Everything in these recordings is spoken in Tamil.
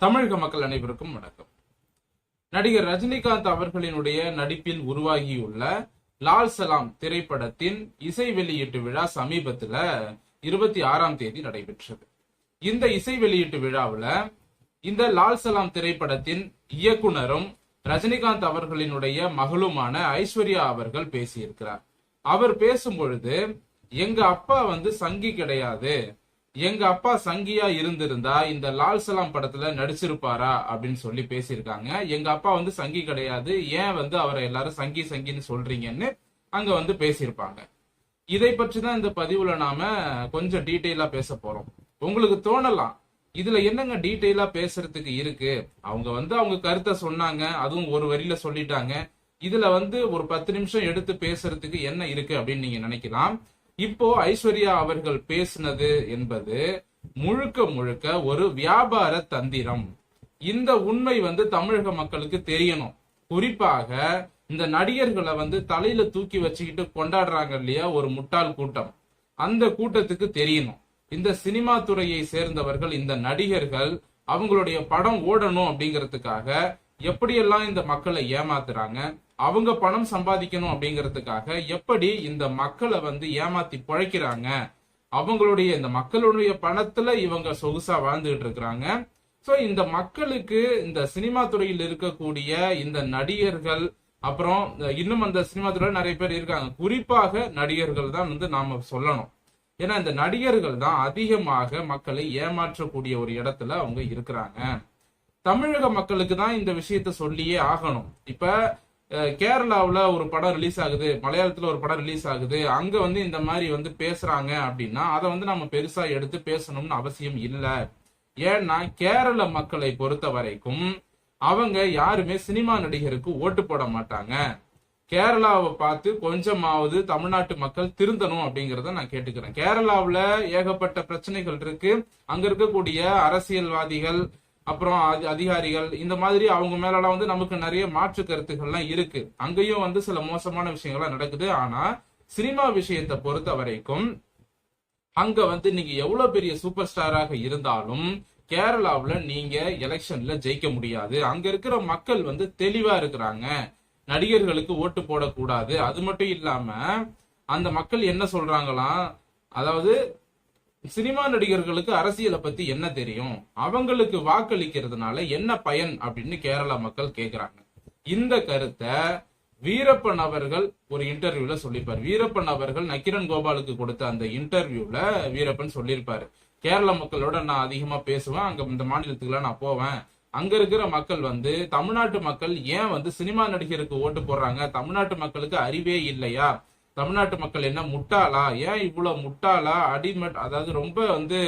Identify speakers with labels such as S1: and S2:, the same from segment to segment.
S1: தமிழக மக்கள் அனைவருக்கும் வணக்கம். நடிகர் ரஜினிகாந்த் அவர்களினுடைய நடிப்பில் உருவாகியுள்ள லால் சலாம் திரைப்படத்தின் இசை வெளியீட்டு விழா சமீபத்துல இருபத்தி ஆறாம் தேதி நடைபெற்றது. இந்த இசை வெளியீட்டு விழாவுல இந்த லால் சலாம் திரைப்படத்தின் இயக்குனரும் ரஜினிகாந்த் அவர்களினுடைய மகளுமான ஐஸ்வர்யா அவர்கள் பேசியிருக்கிறார். அவர் பேசும் பொழுது எங்க அப்பா வந்து சங்கி கிடையாது. எங்க அப்பா சங்கியா இருந்திருந்தா இந்த லால் சலாம் படத்துல நடிச்சிருப்பாரா அப்படின்னு சொல்லி பேசியிருக்காங்க. எங்க அப்பா வந்து சங்கி கிடையாது. ஏன் வந்து அவரை எல்லாரும் சங்கி சங்கின்னு சொல்றீங்கன்னு அங்க வந்து பேசியிருப்பாங்க. இதை பற்றி தான் இந்த பதிவுல நாம கொஞ்சம் டீட்டெயிலா பேச போறோம். உங்களுக்கு தோணலாம். இதுல என்னங்க டீட்டெயிலா பேசுறதுக்கு இருக்கு? அவங்க வந்து அவங்க கருத்தை சொன்னாங்க. அதுவும் ஒரு வரியில சொல்லிட்டாங்க. இதுல வந்து ஒரு பத்து நிமிஷம் எடுத்து பேசுறதுக்கு என்ன இருக்கு அப்படின்னு நீங்க நினைக்கலாம். இப்போ ஐஸ்வர்யா அவர்கள் பேசினது என்பது முழுக்க முழுக்க ஒரு வியாபார தந்திரம். இந்த உண்மை வந்து தமிழக மக்களுக்கு தெரியணும். குறிப்பாக இந்த நடிகர்களை வந்து தலையில தூக்கி வச்சுக்கிட்டு கொண்டாடுறாங்க இல்லையா ஒரு முட்டாள் கூட்டம். அந்த கூட்டத்துக்கு தெரியணும். இந்த சினிமா துறையை சேர்ந்தவர்கள் இந்த நடிகர்கள் அவங்களுடைய படம் ஓடணும் அப்படிங்கிறதுக்காக எப்படியெல்லாம் இந்த மக்களை ஏமாத்துறாங்க அவங்க பணம் சம்பாதிக்கணும் அப்படிங்கிறதுக்காக எப்படி இந்த மக்களை வந்து ஏமாத்தி பிழைக்கிறாங்க? அவங்களுடைய இந்த மக்களுடைய பணத்துல இவங்க சொகுசா வாழ்ந்துகிட்டு இருக்கிறாங்க. சோ இந்த மக்களுக்கு இந்த சினிமா துறையில் இருக்கக்கூடிய இந்த நடிகர்கள் அப்புறம் இன்னும் அந்த சினிமா துறையில் நிறைய பேர் இருக்காங்க. குறிப்பாக நடிகர்கள் தான் வந்து நாம சொல்லணும். ஏன்னா இந்த நடிகர்கள் தான் அதிகமாக மக்களை ஏமாற்றக்கூடிய ஒரு இடத்துல அவங்க இருக்கிறாங்க. தமிழக மக்களுக்கு தான் இந்த விஷயத்த சொல்லியே ஆகணும். இப்ப கேரளாவில் ஒரு படம் ரிலீஸ் ஆகுது மலையாளத்துல ஒரு படம் ரிலீஸ் ஆகுது. அங்க வந்து இந்த மாதிரி வந்து பேசுறாங்க அப்படின்னா அதை வந்து நம்ம பெருசா எடுத்து பேசணும்னு அவசியம் இல்லை. ஏன்னா கேரள மக்களை பொறுத்த வரைக்கும் அவங்க யாருமே சினிமா நடிகருக்கு ஓட்டு போட மாட்டாங்க. கேரளாவை பார்த்து கொஞ்சமாவது தமிழ்நாட்டு மக்கள் திருந்தணும் அப்படிங்கிறத நான் கேட்டுக்கிறேன். கேரளாவுல ஏகப்பட்ட பிரச்சனைகள் இருக்கு. அங்க இருக்கக்கூடிய அரசியல்வாதிகள் அப்புறம் அதி- அதிகாரிகள் இந்த மாதிரி அவங்க மேலலாம் வந்து நமக்கு நிறைய மாற்று கருத்துக்கள்லாம் இருக்கு. அங்கேயும் வந்து சில மோசமான விஷயங்கள்லாம் நடக்குது. ஆனா சினிமா விஷயத்தை பொறுத்த வரைக்கும் அங்க வந்து நீங்க எவ்வளவு பெரிய சூப்பர் ஸ்டாராக இருந்தாலும் கேரளாவில் நீங்க எலெக்ஷன்ல ஜெயிக்க முடியாது. அங்க இருக்கிற மக்கள் வந்து தெளிவா இருக்கிறாங்க. நடிகர்களுக்கு ஓட்டு போடக்கூடாது. அது மட்டும் இல்லாம அந்த மக்கள் என்ன சொல்றாங்களாம்? அதாவது சினிமா நடிகர்களுக்கு அரசியலை பத்தி என்ன தெரியும்? அவங்களுக்கு வாக்களிக்கிறதுனால என்ன பயன் அப்படின்னு கேரளா மக்கள் கேக்குறாங்க. இந்த கருத்தை வீரப்பன் அவர்கள் ஒரு இன்டர்வியூல சொல்லிப்பார். வீரப்பன் அவர்கள் நக்கிரன் கோபாலுக்கு கொடுத்த அந்த இன்டர்வியூல வீரப்பன் சொல்லியிருப்பாரு. கேரள மக்களோட நான் அதிகமா பேசுவேன். அங்க இந்த மாநிலத்துக்குலாம் நான் போவேன். அங்க இருக்கிற மக்கள் வந்து தமிழ்நாட்டு மக்கள் ஏன் வந்து சினிமா நடிகருக்கு ஓட்டு போடுறாங்க? தமிழ்நாட்டு மக்களுக்கு அறிவே இல்லையா? தமிழ்நாட்டு மக்கள் என்ன முட்டாளா? ஏன் இவ்வளவு முட்டாளா? அடிமட் அதாவது ரொம்ப வந்து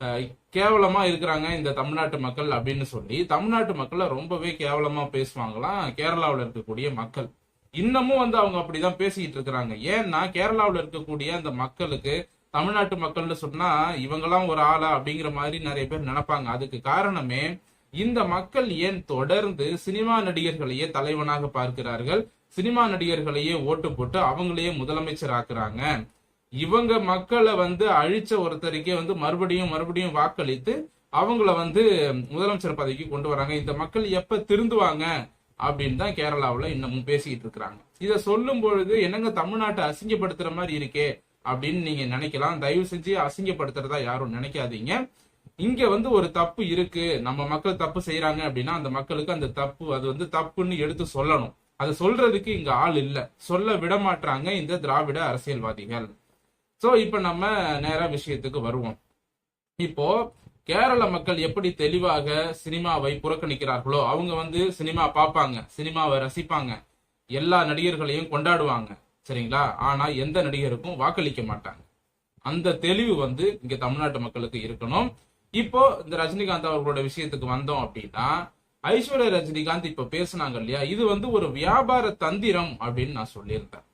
S1: அஹ், கேவலமா இருக்கிறாங்க இந்த தமிழ்நாட்டு மக்கள் அப்படின்னு சொல்லி தமிழ்நாட்டு மக்களை ரொம்பவே கேவலமா பேசுவாங்களாம் கேரளாவுல இருக்கக்கூடிய மக்கள். இன்னமும் வந்து அவங்க அப்படிதான் பேசிக்கிட்டு இருக்கிறாங்க. ஏன்னா கேரளாவில் இருக்கக்கூடிய அந்த மக்களுக்கு தமிழ்நாட்டு மக்கள்னு சொன்னா இவங்கெல்லாம் ஒரு ஆளா அப்படிங்கிற மாதிரி நிறைய பேர் நினைப்பாங்க. அதுக்கு காரணமே இந்த மக்கள் ஏன் தொடர்ந்து சினிமா நடிகர்களையே தலைவனாக பார்க்கிறார்கள்? சினிமா நடிகர்களையே ஓட்டு போட்டு அவங்களையே முதலமைச்சர் ஆக்குறாங்க இவங்க மக்களை வந்து அழிச்ச ஒருத்தருக்கே வந்து மறுபடியும் மறுபடியும் வாக்களித்து அவங்கள வந்து முதலமைச்சர் பதவிக்கு கொண்டு வராங்க. இந்த மக்கள் எப்ப திருந்துவாங்க அப்படின்னு தான் கேரளாவில் இன்னமும் பேசிக்கிட்டு இருக்கிறாங்க. இதை சொல்லும் பொழுது என்னங்க தமிழ்நாட்டை அசிங்கப்படுத்துற மாதிரி இருக்கே அப்படின்னு நீங்க நினைக்கலாம். தயவு செஞ்சு அசிங்கப்படுத்துறதா யாரும் நினைக்காதீங்க. இங்க வந்து ஒரு தப்பு இருக்கு. நம்ம மக்கள் தப்பு செய்யறாங்க அப்படின்னா அந்த மக்களுக்கு அந்த தப்பு அது வந்து தப்புன்னு எடுத்து சொல்லணும். அதை சொல்றதுக்கு இங்க ஆள் இல்ல. சொல்ல விட மாட்டாங்க இந்த திராவிட அரசியல்வாதிகள். சோ இப்ப நம்ம நேர விஷயத்துக்கு வருவோம். இப்போ கேரள மக்கள் எப்படி தெளிவாக சினிமாவை புறக்கணிக்கிறார்களோ அவங்க வந்து சினிமா பார்ப்பாங்க சினிமாவை ரசிப்பாங்க. எல்லா நடிகர்களையும் கொண்டாடுவாங்க. சரிங்களா? ஆனா எந்த நடிகருக்கும் வாக்களிக்க மாட்டாங்க. அந்த தெளிவு வந்து இங்க தமிழ்நாட்டு மக்களுக்கு இருக்கணும். இப்போ இந்த ரஜினிகாந்த் அவர்களோட விஷயத்துக்கு வந்தோம் அப்படின்னா ஐஸ்வர்யா ரஜினிகாந்த் இப்ப பேசுனாங்க இல்லையா? இது வந்து ஒரு வியாபார தந்திரம் அப்படின்னு நான் சொல்லியிருந்தேன்.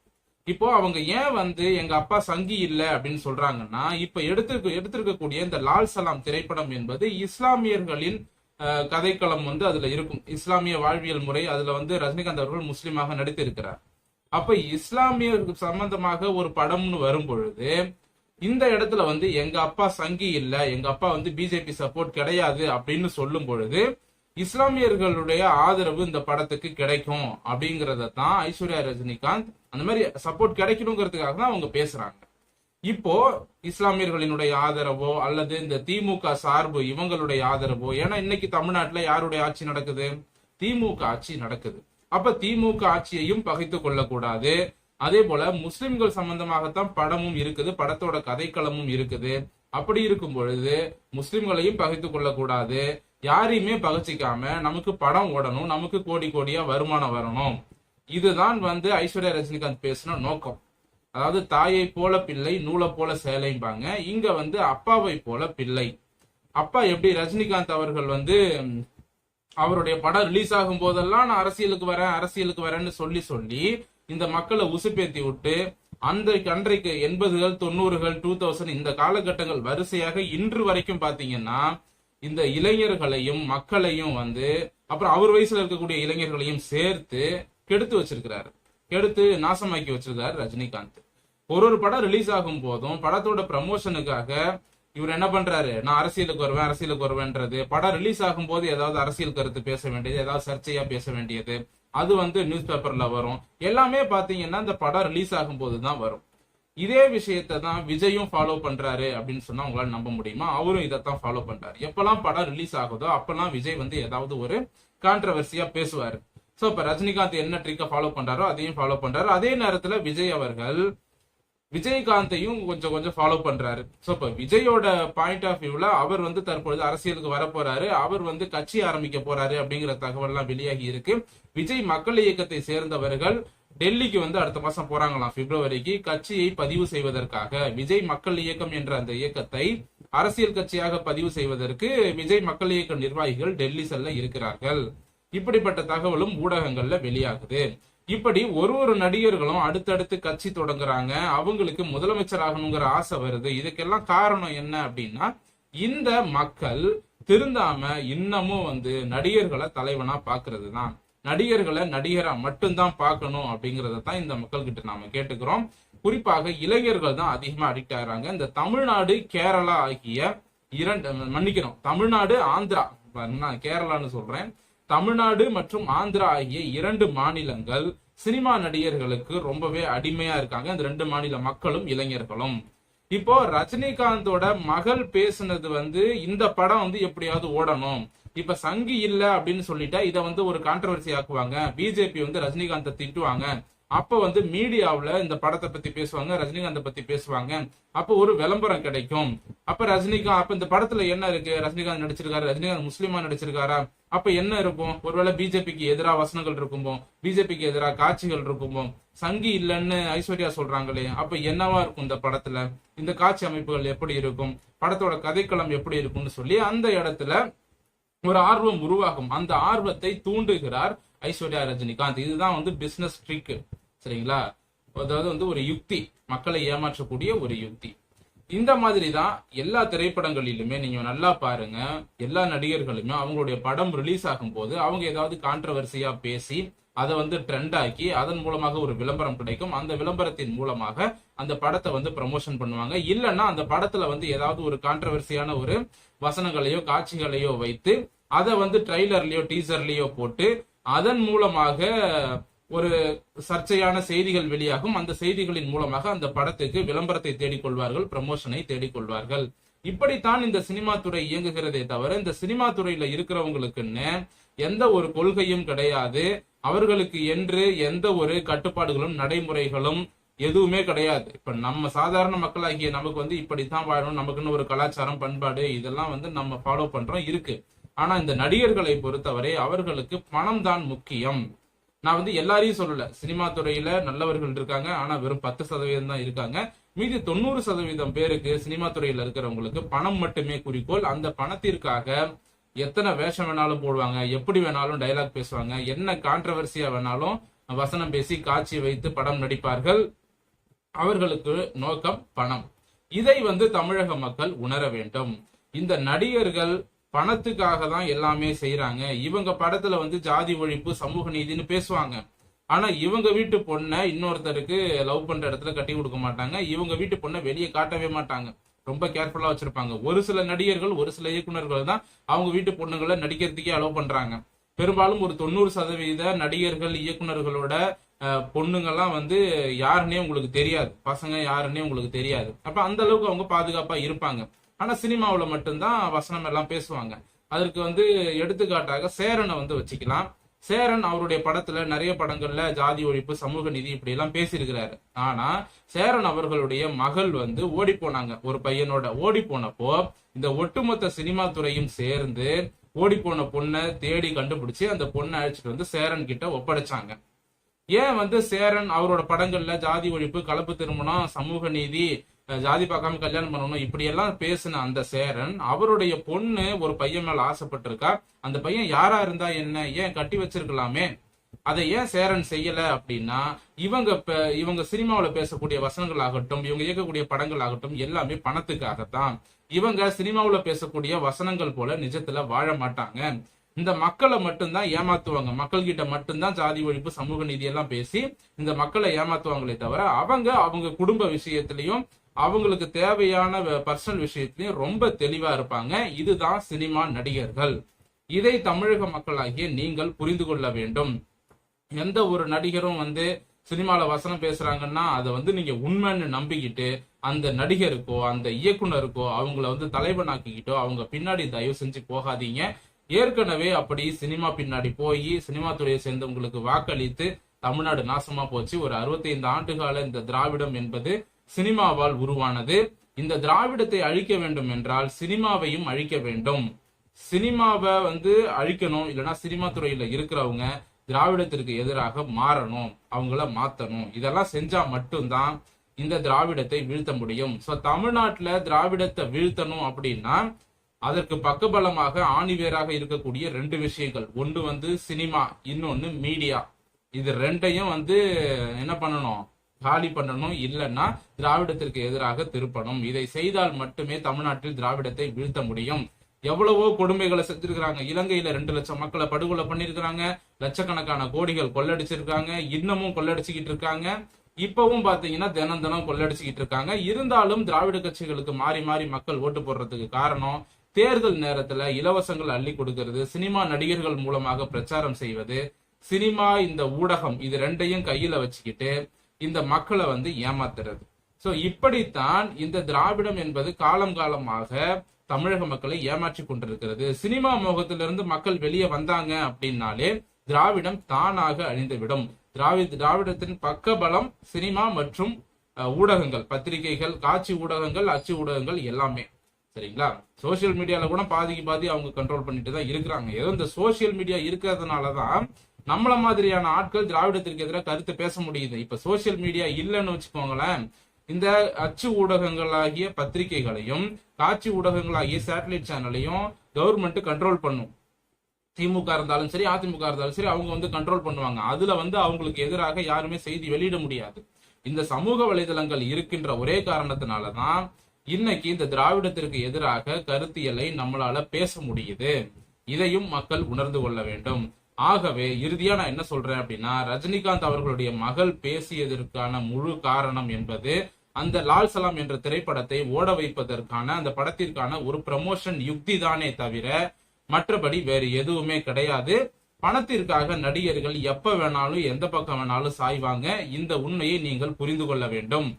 S1: இப்போ அவங்க ஏன் வந்து எங்க அப்பா சங்கி இல்லை அப்படின்னு சொல்றாங்கன்னா இப்ப எடுத்திருக்க எடுத்திருக்கக்கூடிய இந்த லால் சலாம் திரைப்படம் என்பது இஸ்லாமியர்களின் கதைக்களம் வந்து அதுல இருக்கும். இஸ்லாமிய வாழ்வியல் முறை அதுல வந்து ரஜினிகாந்த் அவர்கள் முஸ்லீமாக நடித்திருக்கிறார். அப்ப இஸ்லாமியருக்கு சம்பந்தமாக ஒரு படம்னு வரும் பொழுது இந்த இடத்துல வந்து எங்க அப்பா சங்கி இல்ல எங்க அப்பா வந்து பிஜேபி சப்போர்ட் கிடையாது அப்படின்னு சொல்லும் பொழுது இஸ்லாமியர்களுடைய ஆதரவு இந்த படத்துக்கு கிடைக்கும் அப்படிங்கறத தான் ஐஸ்வர்யா ரஜினிகாந்த் அந்த மாதிரி சப்போர்ட் கிடைக்கணுங்கிறதுக்காக தான் அவங்க பேசுறாங்க. இப்போ இஸ்லாமியர்களினுடைய ஆதரவோ அல்லது இந்த திமுக சார்பு இவங்களுடைய ஆதரவோ ஏன்னா இன்னைக்கு தமிழ்நாட்டுல யாருடைய ஆட்சி நடக்குது? திமுக ஆட்சி நடக்குது. அப்ப திமுக ஆட்சியையும் பகைத்து கொள்ளக்கூடாது. அதே போல முஸ்லிம்கள் சம்பந்தமாகத்தான் படமும் இருக்குது படத்தோட கதைக்களமும் இருக்குது. அப்படி இருக்கும் பொழுது முஸ்லிம்களையும் பகைத்து கொள்ளக்கூடாது. யாரையுமே பகச்சிக்காம நமக்கு படம் ஓடணும் நமக்கு கோடி கோடியா வருமானம் வரணும். இதுதான் வந்து ஐஸ்வர்யா ரஜினிகாந்த் பேசின நோக்கம். அதாவது தாயை போல பிள்ளை நூலை போல சேலைம்பாங்க. இங்க வந்து அப்பாவை போல பிள்ளை. அப்பா எப்படி ரஜினிகாந்த் அவர்கள் வந்து அவருடைய படம் ரிலீஸ் ஆகும் போதெல்லாம் நான் அரசியலுக்கு வரேன் அரசியலுக்கு வரேன்னு சொல்லி சொல்லி இந்த மக்களை உசுப்பேத்தி விட்டு அந்த அன்றைக்கு எண்பதுகள் தொண்ணூறுகள் டூ தௌசண்ட் இந்த காலகட்டங்கள் வரிசையாக இன்று வரைக்கும் பாத்தீங்கன்னா இந்த இளைஞர்களையும் மக்களையும் வந்து அப்புறம் அவர் வயசுல இருக்கக்கூடிய இளைஞர்களையும் சேர்த்து கெடுத்து வச்சிருக்கிறாரு. கெடுத்து நாசமாக்கி வச்சிருக்காரு ரஜினிகாந்த். ஒரு ஒரு படம் ரிலீஸ் ஆகும் போதும் படத்தோட ப்ரமோஷனுக்காக இவர் என்ன பண்றாரு? நான் அரசியலுக்கு வருவேன் அரசியலுக்கு வருவேன்றது. படம் ரிலீஸ் ஆகும் போது ஏதாவது அரசியல் கருத்து பேச வேண்டியது ஏதாவது சர்ச்சையா பேச வேண்டியது. அது வந்து நியூஸ் பேப்பர்ல வரும். எல்லாமே பாத்தீங்கன்னா இந்த படம் ரிலீஸ் ஆகும் போது தான் வரும். இதே விஷயத்தை தான் விஜயும் ஃபாலோ பண்றாரு அப்படின்னு சொன்னா உங்களால நம்ப முடியுமா? அவரும் இதைத்தான் ஃபாலோ பண்றாரு. எப்பெல்லாம் படம் ரிலீஸ் ஆகுதோ அப்பெல்லாம் விஜய் வந்து ஏதாவது ஒரு கான்ட்ரவர்சியா பேசுவாரு. சோ இப்ப ரஜினிகாந்த் என்ன ட்ரிக்கை ஃபாலோ பண்றாரோ அதையும் ஃபாலோ பண்றாரு. அதே நேரத்துல விஜய் அவர்கள் விஜயகாந்தையும் கொஞ்சம் கொஞ்சம் ஃபாலோ பண்றாரு. சோ இப்ப விஜயோட பாயிண்ட் ஆஃப் வியூல அவர் வந்து தற்பொழுது அரசியலுக்கு வர போறாரு. அவர் வந்து கட்சி ஆரம்பிக்க போறாரு அப்படிங்கிற தகவல் எல்லாம் வெளியாகி இருக்கு. விஜய் மக்கள் இயக்கத்தை சேர்ந்தவர்கள் டெல்லிக்கு வந்து அடுத்த மாசம் போறாங்களாம் பிப்ரவரிக்கு. கட்சியை பதிவு செய்வதற்காக விஜய் மக்கள் இயக்கம் என்ற அந்த இயக்கத்தை அரசியல் கட்சியாக பதிவு செய்வதற்கு விஜய் மக்கள் இயக்க நிர்வாகிகள் டெல்லி செல்ல இருக்கிறார்கள். இப்படிப்பட்ட தகவலும் ஊடகங்கள்ல வெளியாகுது. இப்படி ஒரு ஒரு நடிகர்களும் அடுத்தடுத்து கட்சி தொடங்குறாங்க. அவங்களுக்கு முதலமைச்சர் ஆகணுங்கிற ஆசை வருது. இதுக்கெல்லாம் காரணம் என்ன அப்படின்னா இந்த மக்கள் திருந்தாம இன்னமும் வந்து நடிகர்களை தலைவனா பாக்குறது தான் நடிகர்களை நடிகரா மட்டும்தான் பார்க்கணும் அப்படிங்கறத தான் இந்த மக்கள் கிட்ட நாம கேட்டுக்கிறோம். குறிப்பாக இளைஞர்கள் தான் அதிகமா அடிக்ட் ஆகிறாங்க. இந்த தமிழ்நாடு கேரளா ஆகிய இரண்டு மன்னிக்கணும். தமிழ்நாடு ஆந்திரா. நான் கேரளான்னு சொல்றேன். தமிழ்நாடு மற்றும் ஆந்திரா ஆகிய இரண்டு மாநிலங்கள் சினிமா நடிகர்களுக்கு ரொம்பவே அடிமையா இருக்காங்க. இந்த ரெண்டு மாநில மக்களும் இளைஞர்களும். இப்போ ரஜினிகாந்தோட மகள் பேசுனது வந்து இந்த படம் வந்து எப்படியாவது ஓடணும். இப்ப சங்கி இல்ல அப்படின்னு சொல்லிட்டா இதை வந்து ஒரு கான்ட்ரவர்சி ஆக்குவாங்க. பிஜேபி வந்து ரஜினிகாந்தை திட்டுவாங்க. அப்ப வந்து மீடியாவுல இந்த படத்தை பத்தி பேசுவாங்க ரஜினிகாந்தை பத்தி பேசுவாங்க. அப்ப ஒரு விளம்பரம் கிடைக்கும். அப்ப ரஜினிகாந்த் அப்ப இந்த படத்துல என்ன இருக்கு? ரஜினிகாந்த் நடிச்சிருக்காரு? ரஜினிகாந்த் முஸ்லீமா நடிச்சிருக்காரா? அப்ப என்ன இருக்கும்? ஒருவேளை பிஜேபிக்கு எதிராக வசனங்கள் இருக்குமோ பிஜேபிக்கு எதிராக காட்சிகள் இருக்குமோ சங்கி இல்லைன்னு ஐஸ்வர்யா சொல்றாங்களே அப்ப என்னவா இருக்கும் இந்த படத்துல? இந்த காட்சி அமைப்புகள் எப்படி இருக்கும்? படத்தோட கதைக்களம் எப்படி இருக்கும்னு சொல்லி அந்த இடத்துல ஒரு ஆர்வம் உருவாகும். அந்த ஆர்வத்தை தூண்டுகிறார் ஐஸ்வர்யா ரஜினிகாந்த். இதுதான் வந்து பிசினஸ் ட்ரிக் சரிங்களா? அதாவது வந்து ஒரு யுக்தி மக்களை ஏமாற்றக்கூடிய ஒரு யுக்தி. இந்த மாதிரி தான் எல்லா திரைப்படங்களிலுமே நீங்க நல்லா பாருங்க. எல்லா நடிகர்களுமே அவங்களுடைய படம் ரிலீஸ் ஆகும் போது அவங்க ஏதாவது கான்ட்ரவர்சியா பேசி அதை வந்து ட்ரெண்ட் ஆக்கி அதன் மூலமாக ஒரு விளம்பரம் கிடைக்கும். அந்த விளம்பரத்தின் மூலமாக அந்த படத்தை வந்து ப்ரமோஷன் பண்ணுவாங்க. இல்லைன்னா அந்த படத்துல வந்து ஏதாவது ஒரு கான்ட்ரவர்சியான ஒரு வசனங்களையோ காட்சிகளையோ வைத்து அதை வந்து ட்ரைலர்லயோ டீசர்லயோ போட்டு அதன் மூலமாக ஒரு சர்ச்சையான செய்திகள் வெளியாகும். அந்த செய்திகளின் மூலமாக அந்த படத்துக்கு விளம்பரத்தை தேடிக்கொள்வார்கள் ப்ரமோஷனை தேடிக்கொள்வார்கள். இப்படித்தான் இந்த சினிமா துறை இயங்குகிறதே தவிர இந்த சினிமா துறையில இருக்கிறவங்களுக்குன்னு எந்த ஒரு கொள்கையும் கிடையாது. அவர்களுக்கு என்று எந்த ஒரு கட்டுப்பாடுகளும் நடைமுறைகளும் எதுவுமே கிடையாது. இப்ப நம்ம சாதாரண மக்களாகிய நமக்கு வந்து இப்படித்தான் வாழணும் நமக்குன்னு ஒரு கலாச்சாரம் பண்பாடு இதெல்லாம் வந்து நம்ம ஃபாலோ பண்றோம் இருக்கு. ஆனா இந்த நடிகர்களை பொறுத்தவரை அவர்களுக்கு பணம் தான் முக்கியம். நான் வந்து எல்லாரையும் சொல்லல. சினிமா துறையில நல்லவர்கள் இருக்காங்க. ஆனா வெறும் பத்து சதவீதம் தான் இருக்காங்க. மீதி தொண்ணூறு சதவீதம் பேருக்கு சினிமா துறையில இருக்கிறவங்களுக்கு பணம் மட்டுமே குறிக்கோள். அந்த பணத்திற்காக எத்தனை வேஷம் வேணாலும் போடுவாங்க எப்படி வேணாலும் டைலாக் பேசுவாங்க என்ன கான்ட்ரவர்சியா வேணாலும் வசனம் பேசி காட்சி வைத்து படம் நடிப்பார்கள். அவர்களுக்கு நோக்கம் பணம். இதை வந்து தமிழக மக்கள் உணர வேண்டும். இந்த நடிகர்கள் பணத்துக்காக தான் எல்லாமே செய்யறாங்க இவங்க படத்துல வந்து ஜாதி ஒழிப்பு சமூக நீதினு பேசுவாங்க. ஆனா இவங்க வீட்டு பொண்ணை இன்னொருத்தருக்கு லவ் பண்ற இடத்துல கட்டி கொடுக்க மாட்டாங்க. இவங்க வீட்டு பொண்ணை வெளியே காட்டவே மாட்டாங்க. ரொம்ப கேர்ஃபுல்லா வச்சிருப்பாங்க. ஒரு சில நடிகர்கள் ஒரு சில இயக்குனர்கள் தான் அவங்க வீட்டு பொண்ணுங்களை நடிக்கிறதுக்கே அலோவ் பண்றாங்க. பெரும்பாலும் ஒரு தொண்ணூறு சதவீத நடிகர்கள் இயக்குனர்களோட பொண்ணுங்கள்லாம் பொண்ணுங்கெல்லாம் வந்து யாருன்னே உங்களுக்கு தெரியாது. பசங்க யாருன்னே உங்களுக்கு தெரியாது. அப்ப அந்த அளவுக்கு அவங்க பாதுகாப்பா இருப்பாங்க. ஆனா சினிமாவுல மட்டும்தான் வசனம் எல்லாம் பேசுவாங்க. அதற்கு வந்து எடுத்துக்காட்டாக சேரனை வந்து வச்சுக்கலாம். சேரன் அவருடைய படத்துல நிறைய படங்கள்ல ஜாதி ஒழிப்பு சமூக நிதி இப்படி எல்லாம் பேசியிருக்கிறாரு. ஆனா சேரன் அவர்களுடைய மகள் வந்து ஓடி போனாங்க. ஒரு பையனோட ஓடி போனப்போ இந்த ஒட்டுமொத்த சினிமா துறையும் சேர்ந்து ஓடி போன பொண்ணை தேடி கண்டுபிடிச்சு அந்த பொண்ணை அழைச்சிட்டு வந்து சேரன் கிட்ட ஒப்படைச்சாங்க. ஏன் வந்து சேரன் அவரோட படங்கள்ல ஜாதி ஒழிப்பு கலப்பு திருமணம் சமூக நீதி ஜாதி பார்க்காம கல்யாணம் பண்ணணும் இப்படி எல்லாம் பேசின அந்த சேரன் அவருடைய பொண்ணு ஒரு பையன் மேல ஆசைப்பட்டிருக்கா. அந்த பையன் யாரா இருந்தா என்ன ஏன் கட்டி வச்சிருக்கலாமே? அதை ஏன் சேரன் செய்யல அப்படின்னா இவங்க இவங்க சினிமாவுல பேசக்கூடிய வசனங்கள் ஆகட்டும் இவங்க இயக்கக்கூடிய படங்கள் ஆகட்டும் எல்லாமே பணத்துக்காகத்தான். இவங்க சினிமாவுல பேசக்கூடிய வசனங்கள் போல நிஜத்துல வாழ மாட்டாங்க. இந்த மக்களை மட்டும்தான் ஏமாத்துவாங்க. மக்கள் கிட்ட மட்டும்தான் ஜாதி ஒழிப்பு சமூக நீதி எல்லாம் பேசி இந்த மக்களை ஏமாத்துவாங்களே தவிர அவங்க அவங்க குடும்ப விஷயத்திலையும் அவங்களுக்கு தேவையான பர்சனல் விஷயத்திலையும் ரொம்ப தெளிவா இருப்பாங்க. இதுதான் சினிமா நடிகர்கள். இதை தமிழக மக்களாகிய நீங்கள் புரிந்து கொள்ள வேண்டும். எந்த ஒரு நடிகரும் வந்து சினிமால வசனம் பேசுறாங்கன்னா அதை வந்து நீங்க உண்மைன்னு நம்பிக்கிட்டு அந்த நடிகருக்கோ அந்த இயக்குனருக்கோ அவங்கள வந்து தலைவனாக்கிக்கிட்டோ அவங்க பின்னாடி தயவு செஞ்சு போகாதீங்க. ஏற்கனவே அப்படி சினிமா பின்னாடி போய் சினிமா துறையை சேர்ந்தவங்களுக்கு வாக்களித்து தமிழ்நாடு நாசமா போச்சு. ஒரு 65 ஆண்டுகால இந்த திராவிடம் என்பது சினிமாவால் உருவானது. இந்த திராவிடத்தை அழிக்க வேண்டும் என்றால் சினிமாவையும் அழிக்க வேண்டும். சினிமாவை வந்து அழிக்கணும் இல்லைன்னா சினிமா துறையில இருக்கிறவங்க திராவிடத்திற்கு எதிராக மாறணும் அவங்கள மாத்தணும். இதெல்லாம் செஞ்சா மட்டும்தான் இந்த திராவிடத்தை வீழ்த்த முடியும். சோ தமிழ்நாட்டுல திராவிடத்தை வீழ்த்தணும் அப்படின்னா அதற்கு பக்கபலமாக ஆணிவேராக இருக்கக்கூடிய ரெண்டு விஷயங்கள். ஒன்று வந்து சினிமா இன்னொன்னு மீடியா. இது ரெண்டையும் வந்து என்ன பண்ணணும்? காலி பண்ணணும் இல்லைன்னா திராவிடத்திற்கு எதிராக திருப்பணும். இதை செய்தால் மட்டுமே தமிழ்நாட்டில் திராவிடத்தை வீழ்த்த முடியும். எவ்வளவோ கொடுமைகளை செஞ்சிருக்கிறாங்க. இலங்கையில ரெண்டு லட்சம் மக்களை படுகொலை பண்ணிருக்கிறாங்க லட்சக்கணக்கான கோடிகள் கொள்ளடிச்சிருக்காங்க. இன்னமும் கொள்ளடிச்சுக்கிட்டு இருக்காங்க. இப்பவும் பாத்தீங்கன்னா தினம் தினம் கொள்ளடிச்சுக்கிட்டு இருக்காங்க. இருந்தாலும் திராவிட கட்சிகளுக்கு மாறி மாறி மக்கள் ஓட்டு போடுறதுக்கு காரணம் தேர்தல் நேரத்துல இலவசங்கள் அள்ளி கொடுக்கிறது சினிமா நடிகர்கள் மூலமாக பிரச்சாரம் செய்வது சினிமா இந்த ஊடகம் இது ரெண்டையும் கையில வச்சுக்கிட்டு இந்த மக்களை வந்து ஏமாத்துறது. ஸோ இப்படித்தான் இந்த திராவிடம் என்பது காலம் காலமாக தமிழக மக்களை ஏமாற்றி கொண்டிருக்கிறது. சினிமா மோகத்திலிருந்து மக்கள் வெளியே வந்தாங்க அப்படின்னாலே திராவிடம் தானாக அழிந்துவிடும். திராவிட திராவிடத்தின் பக்க பலம் சினிமா மற்றும் ஊடகங்கள் பத்திரிகைகள் காட்சி ஊடகங்கள் அச்சு ஊடகங்கள் எல்லாமே. சரிங்களா? சோஷியல் மீடியால கூட பாதிக்கு பாதி அவங்க கண்ட்ரோல் பண்ணிட்டு தான் இருக்கிறாங்க. ஏதோ இந்த சோஷியல் மீடியா இருக்கிறதுனால தான் நம்மள மாதிரியான ஆட்கள் திராவிடத்திற்கு எதிராக கருத்து பேச முடியுது. இப்ப சோசியல் மீடியா இல்லைன்னு வச்சுக்கோங்களேன். இந்த அச்சு ஊடகங்களாகிய பத்திரிகைகளையும் காட்சி ஊடகங்களாகிய சேட்டலைட் சேனலையும் கவர்மெண்ட் கண்ட்ரோல் பண்ணும். திமுக இருந்தாலும் சரி அதிமுக இருந்தாலும் சரி அவங்க வந்து கண்ட்ரோல் பண்ணுவாங்க. அதுல வந்து அவங்களுக்கு எதிராக யாருமே செய்தி வெளியிட முடியாது. இந்த சமூக வலைதளங்கள் இருக்கின்ற ஒரே காரணத்தினாலதான் இன்னைக்கு இந்த திராவிடத்திற்கு எதிராக கருத்தியலை நம்மளால பேச முடியுது. இதையும் மக்கள் உணர்ந்து கொள்ள வேண்டும். ஆகவே இறுதியா நான் என்ன சொல்றேன் அப்படின்னா ரஜினிகாந்த் அவர்களுடைய மகள் பேசியதற்கான முழு காரணம் என்பது அந்த லால் சலாம் என்ற திரைப்படத்தை ஓட வைப்பதற்கான அந்த படத்திற்கான ஒரு ப்ரமோஷன் யுக்தி தானே தவிர மற்றபடி வேறு எதுவுமே கிடையாது. பணத்திற்காக நடிகர்கள் எப்ப வேணாலும் எந்த பக்கம் வேணாலும் சாய்வாங்க. இந்த உண்மையை நீங்கள் புரிந்து கொள்ள வேண்டும்.